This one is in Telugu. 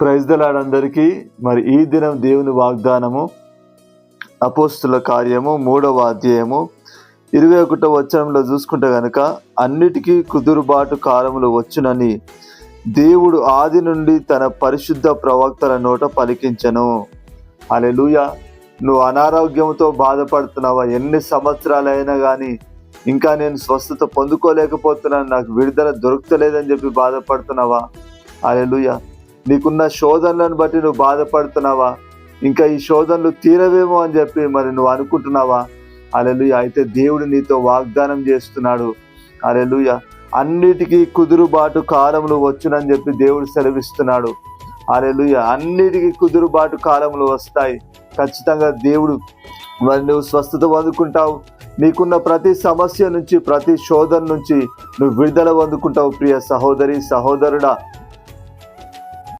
ప్రైజ్దలాడందరికీ మరి ఈ దినం దేవుని వాగ్దానము అపోస్తుల కార్యము మూడవ అధ్యాయము. ఇరవై ఒకటో వచనంలో చూసుకుంటే గనక అన్నిటికీ కుదురుబాటు కాలములు వచ్చునని దేవుడు ఆది నుండి తన పరిశుద్ధ ప్రవక్తల నోట పలికించను. అలెలుయ నువ్వు అనారోగ్యంతో బాధపడుతున్నావా? ఎన్ని సంవత్సరాలైనా కానీ ఇంకా నేను స్వస్థత పొందుకోలేకపోతున్నాను. నాకు విడుదల దొరుకుతలేదని చెప్పి బాధపడుతున్నావా? అలెలుయ నీకున్న శోధనలను బట్టి నువ్వు బాధపడుతున్నావా? ఇంకా ఈ శోధనలు తీరవేమో అని చెప్పి మరి నువ్వు అనుకుంటున్నావా? అలెలుయ అయితే దేవుడు నీతో వాగ్దానం చేస్తున్నాడు. అలెలుయ అన్నిటికీ కుదురుబాటు కాలములు వచ్చునని చెప్పి దేవుడు సెలవిస్తున్నాడు. అలెలుయ అన్నిటికీ కుదురుబాటు కాలములు వస్తాయి. ఖచ్చితంగా దేవుడు మరి నువ్వు స్వస్థత పొందుకుంటావు. నీకున్న ప్రతి సమస్య నుంచి ప్రతి శోధన నుంచి నువ్వు విడుదల పొందుకుంటావు. ప్రియ సహోదరి సహోదరుడా